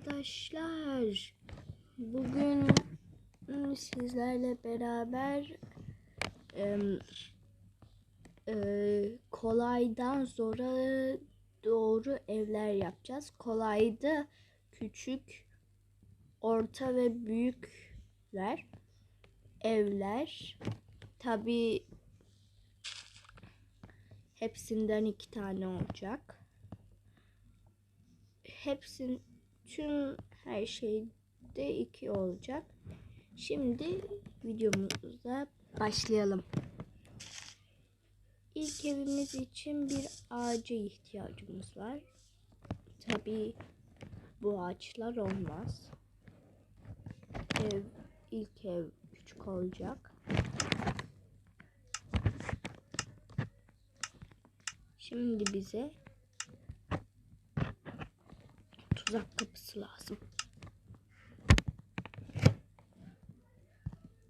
Arkadaşlar bugün sizlerle beraber em, e, kolaydan zora doğru evler yapacağız. Kolayda küçük, orta ve büyükler evler. Tabi hepsinden iki tane olacak hepsin tüm her şeyde iki olacak. Şimdi videomuza başlayalım. İlk evimiz için bir ağaca ihtiyacımız var. Tabii bu ağaçlar olmaz. Ev ilk ev küçük olacak. Şimdi bize tuzak kapısı lazım.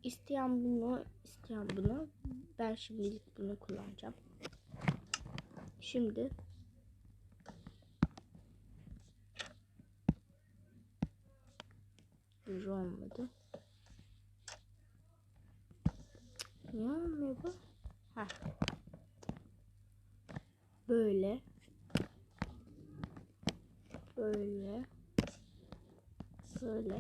İsteyen bunu, isteyen bunu. Ben şimdilik bunu kullanacağım. Şimdi Düz olmadı. Niye olmuyor bu? Heh. Böyle böyle böyle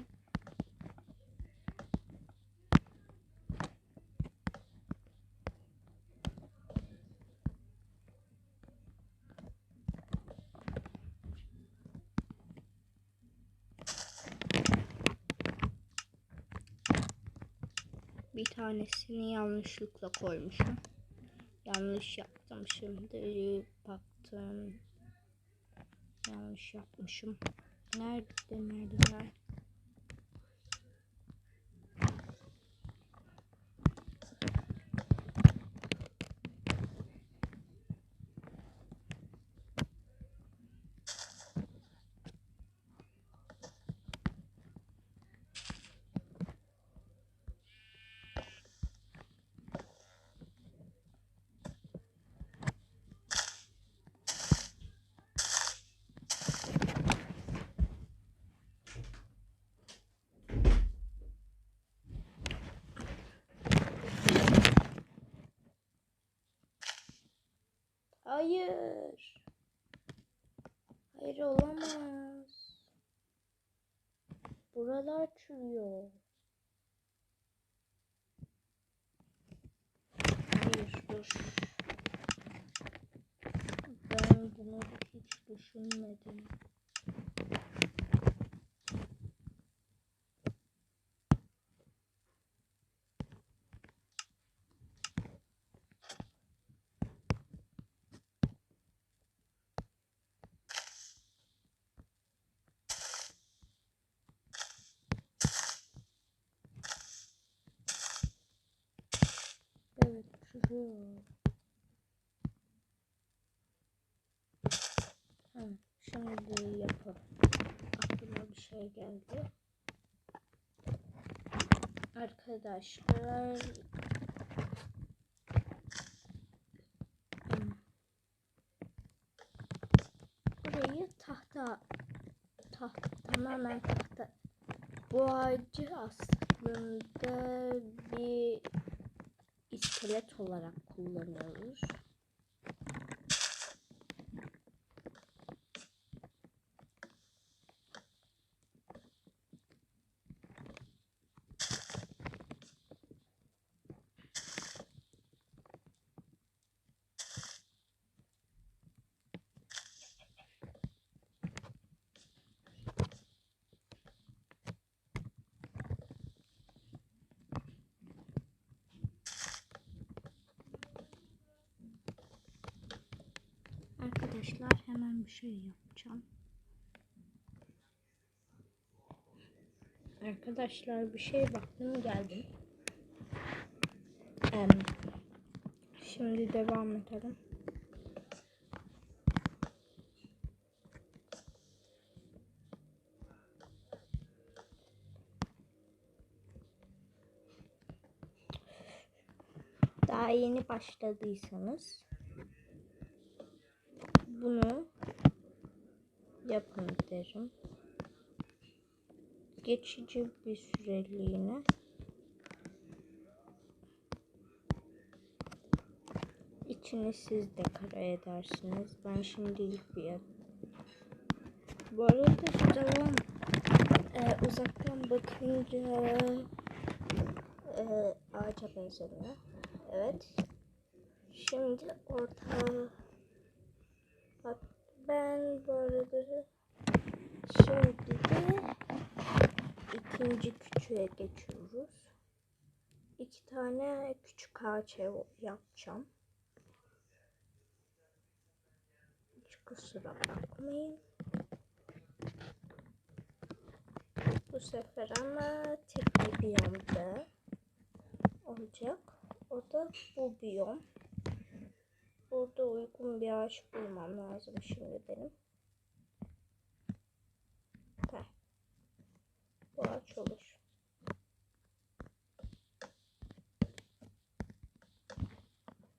bir tanesini yanlışlıkla koymuşum. Yanlış yaptım şimdi baktım Yanlış yapmışım. Nerede merdiven? Hayır. Hayır olamaz. Buralar çürüyor. Hayır dur. Ben bunu hiç düşünmedim. Çürüyor. Ha, şimdi yapalım. Aklıma bir şey geldi. Arkadaşlar burayı tahta tahta tamamen tahta bu ağacı aslında bir iskelet olarak kullanıyoruz. Arkadaşlar hemen bir şey yapacağım. Arkadaşlar bir şey baktım geldim. Şimdi devam edelim. Daha yeni başladıysanız bunu yapın derim. geçici bir süreliğine. İçini siz dekore edersiniz. Ben şimdilik bir Bu arada tamam. Ee, uzaktan bakınca e, ağaca benzemiyor. Evet. Şimdi orta ben bu arada şimdi de ikinci küçüğe geçiyoruz. İki tane küçük ağaç yapacağım. Hiç kusura bakmayın. Bu sefer ama tek bir biyomda olacak. O da bu biyom. Burada uygun bir ağaç bulmam lazım şimdi benim. Heh. Bu ağaç olur.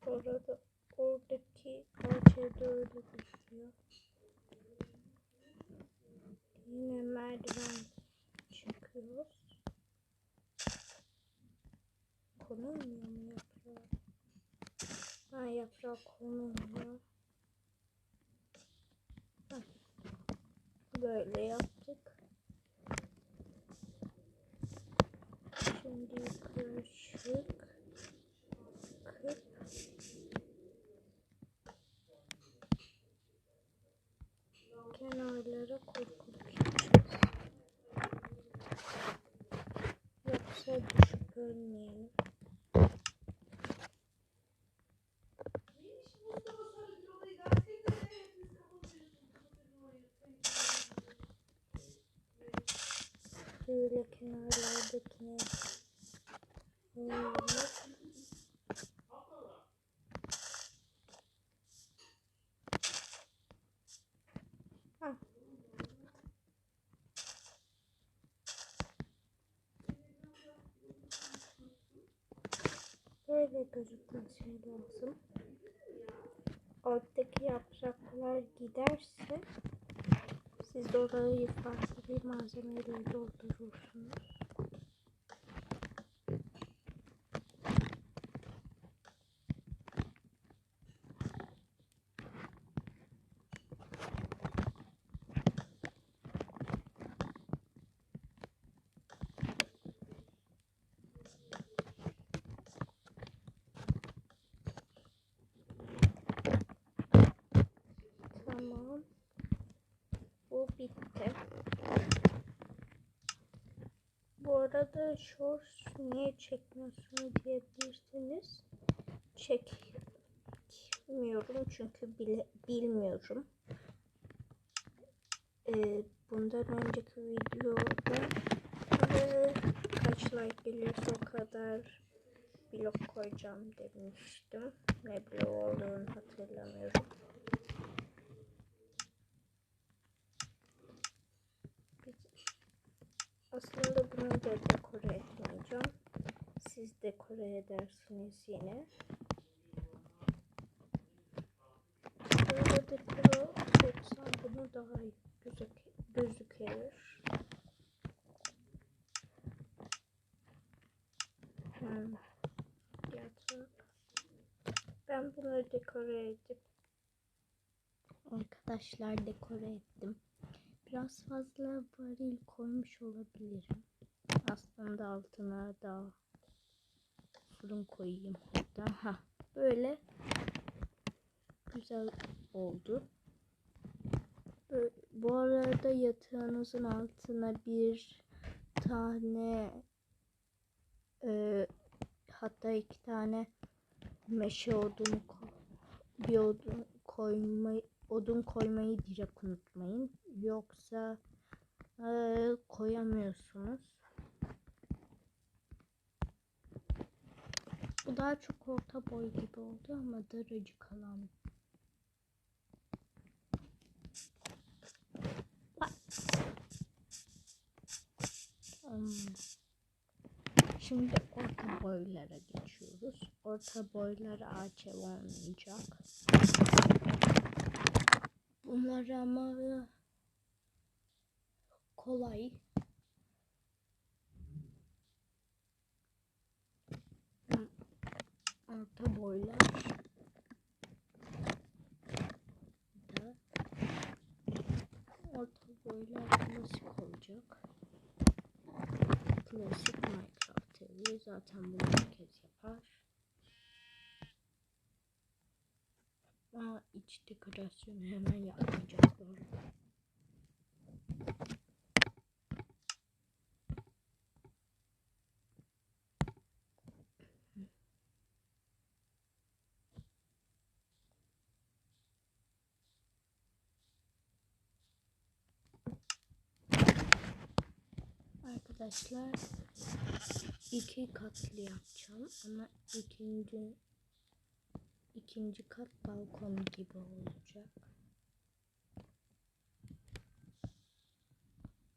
Bu arada oradaki ağaç evde öyle gözüküyor. Yine merdiven çıkıyoruz. Konulmuyor mu yaprağı? Ha yaprağı konulmuyor. Heh. Böyle yaptık. Şimdi yukarı çık. Kıp. Kenarlara korkuluk. Yoksa düşüp ölmeyelim. Şöyle kenarlardakine. Ha. Böyle gözükmesi lazım. Alttaki yapraklar giderse siz orayı farklı bir malzemeyle doldurursunuz. Tamam. Bu bitti. Bu arada shorts niye çekmiyorsun diyebilirsiniz. Çekmiyorum çünkü bile, bilmiyorum. Ee, bundan önceki videoda e, kaç like gelirse o kadar blok koyacağım demiştim. Ne blok olduğunu hatırlamıyorum. Aslında bunu da dekore etmeyeceğim. Siz dekore edersiniz yine. Burada dekore etsem bunu daha iyi gözük gözükür. Hmm. Ben bunu dekore edip Arkadaşlar dekore ettim. Biraz fazla varil koymuş olabilirim. Aslında altına da fırın koyayım. Daha böyle güzel oldu. Bu arada yatağınızın altına bir tane e, hatta iki tane meşe odunu bir odun koymayı odun koymayı direkt unutmayın. Yoksa e, koyamıyorsunuz. Bu daha çok orta boy gibi oldu ama daracık alan. Hmm. Şimdi orta boylara geçiyoruz. Orta boylar ağaç olmayacak arama kolay. Orta boylar. Da. Orta boylar klasik olacak. Klasik Minecraft TV. Zaten bunu herkes yapar. Ama iç dekorasyonu hemen yapmayacağız bu. Arkadaşlar iki katlı yapacağım ama ikinci ikinci kat balkon gibi olacak.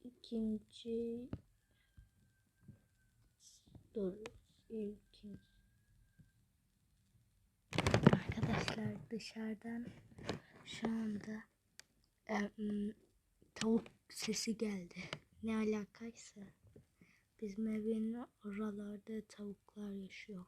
İkinci dur ilkin Arkadaşlar dışarıdan şu anda em, tavuk sesi geldi. Ne alakaysa bizim evin oralarda tavuklar yaşıyor.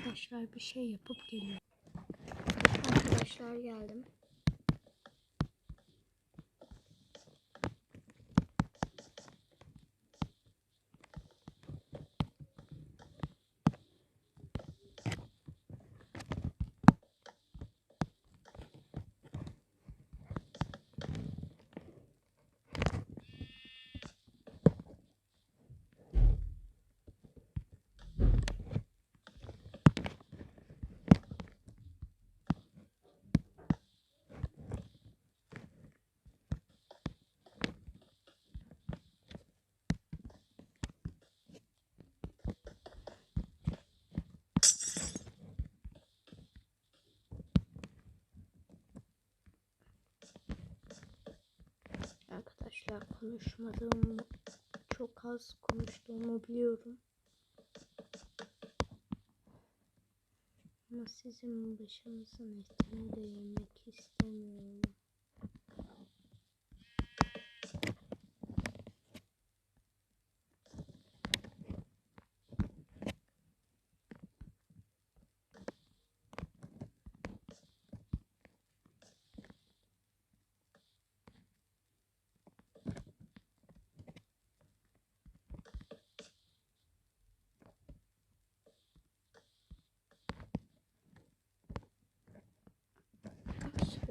Arkadaşlar bir şey yapıp geliyorum. Arkadaşlar geldim. Arkadaşlar konuşmadığımı çok az konuştuğumu biliyorum. Ama sizin başınızın etini de yemek istemiyorum.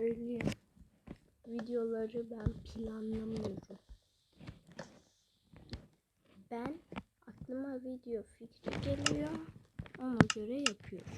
Söyleyeyim. Videoları ben planlamıyorum. Ben aklıma video fikri geliyor. Ona göre yapıyorum.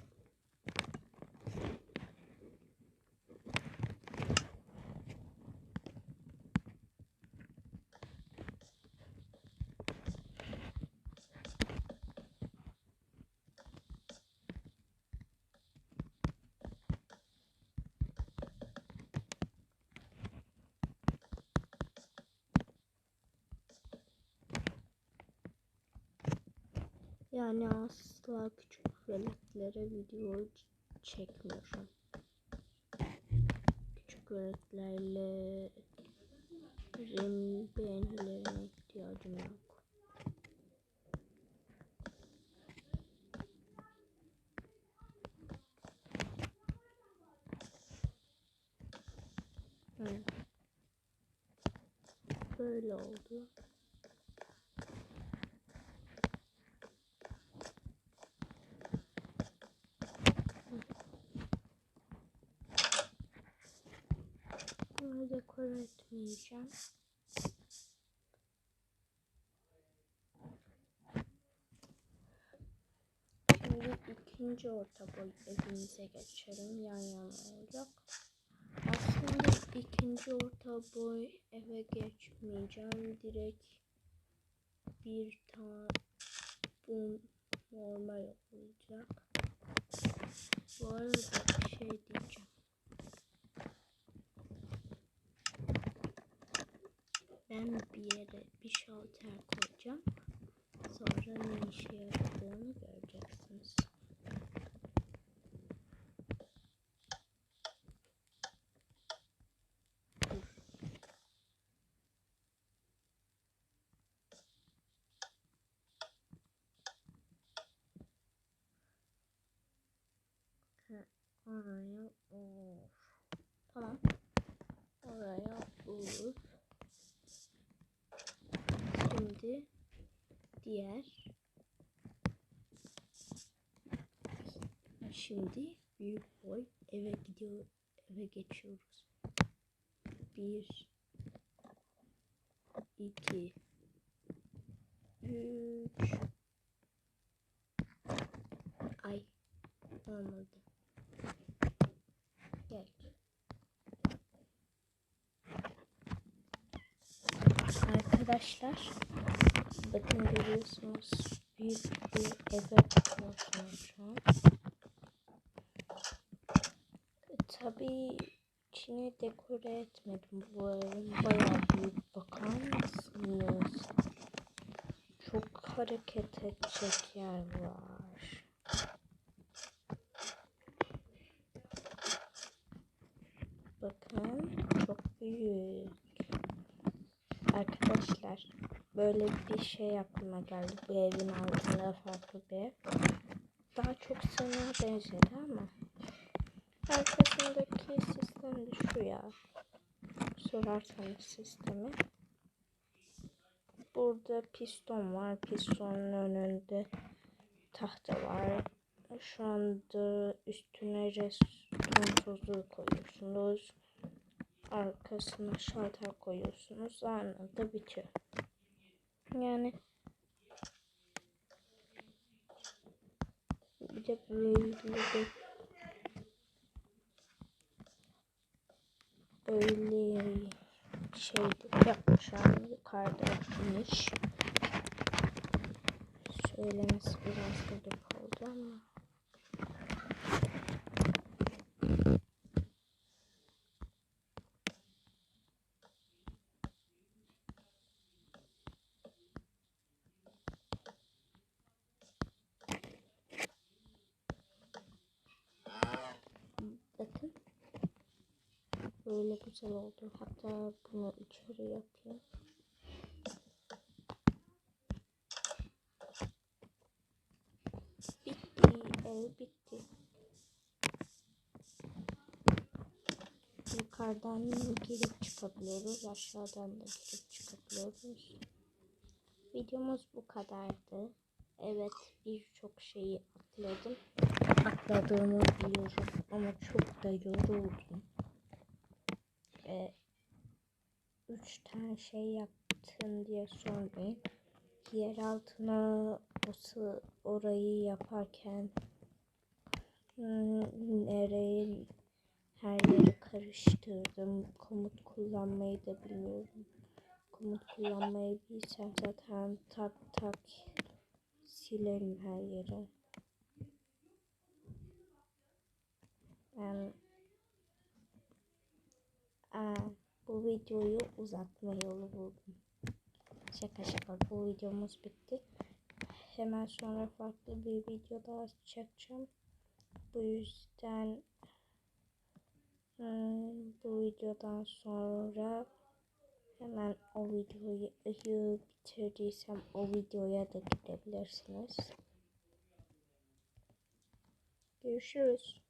Yani asla küçük veletlere video çekmiyorum. Küçük veletlerle beğenilerine ihtiyacım yok. Böyle oldu. Bunu dekore etmeyeceğim. Şimdi ikinci orta boy evimize geçelim. Yan yana olacak. Aslında ikinci orta boy eve geçmeyeceğim. Direkt bir tane bu normal olacak. Bu arada şey diyeceğim. Ben bir yere bir şalter koyacağım. Sonra ne işe yaradığını göreceksiniz. Oraya of. Tamam. Oraya uf. Şimdi diğer şimdi büyük boy eve gidiyor eve geçiyoruz. Bir iki üç ay olmadı. Arkadaşlar bakın görüyorsunuz büyük bir eve bakıyorsunuz şu an. Tabii içini dekore etmedim bu evin bayağı büyük bakar mısınız? Çok hareket edecek yer var. Bakın çok büyük. Arkadaşlar böyle bir şey aklıma geldi. Bu evin altında farklı bir ev. Daha çok sığınağa benzedi ama. Arkasındaki sistem de şu ya. Sorarsanız sistemi. Burada piston var. Pistonun önünde tahta var. Şu anda üstüne reston tozu koyuyorsunuz arkasına şalter koyuyorsunuz. Anında bitiyor. Yani. Bir de böyle böyle şey yapmışlar yukarıda iniş söylemesi biraz garip oldu ama Bakın. Böyle güzel oldu. Hatta bunu içeri yapayım. Bitti. Ev bitti. Yukarıdan girip çıkabiliyoruz. Aşağıdan da girip çıkabiliyoruz. Videomuz bu kadardı. Evet birçok şeyi atladım. Atladığımı biliyorum ama çok da yoruldum. Üç tane şey yaptın diye sormayın. Yer altına orayı yaparken hmm, nereye her yeri karıştırdım. Komut kullanmayı da bilmiyorum. Komut kullanmayı bilsem zaten tak tak silerim her yeri. Ben Aa, bu videoyu uzatma yolu buldum. Şaka şaka bu videomuz bitti. Hemen sonra farklı bir video daha çekeceğim. Bu yüzden hmm, bu videodan sonra hemen o videoyu bitirdiysem o videoya da gidebilirsiniz. Görüşürüz.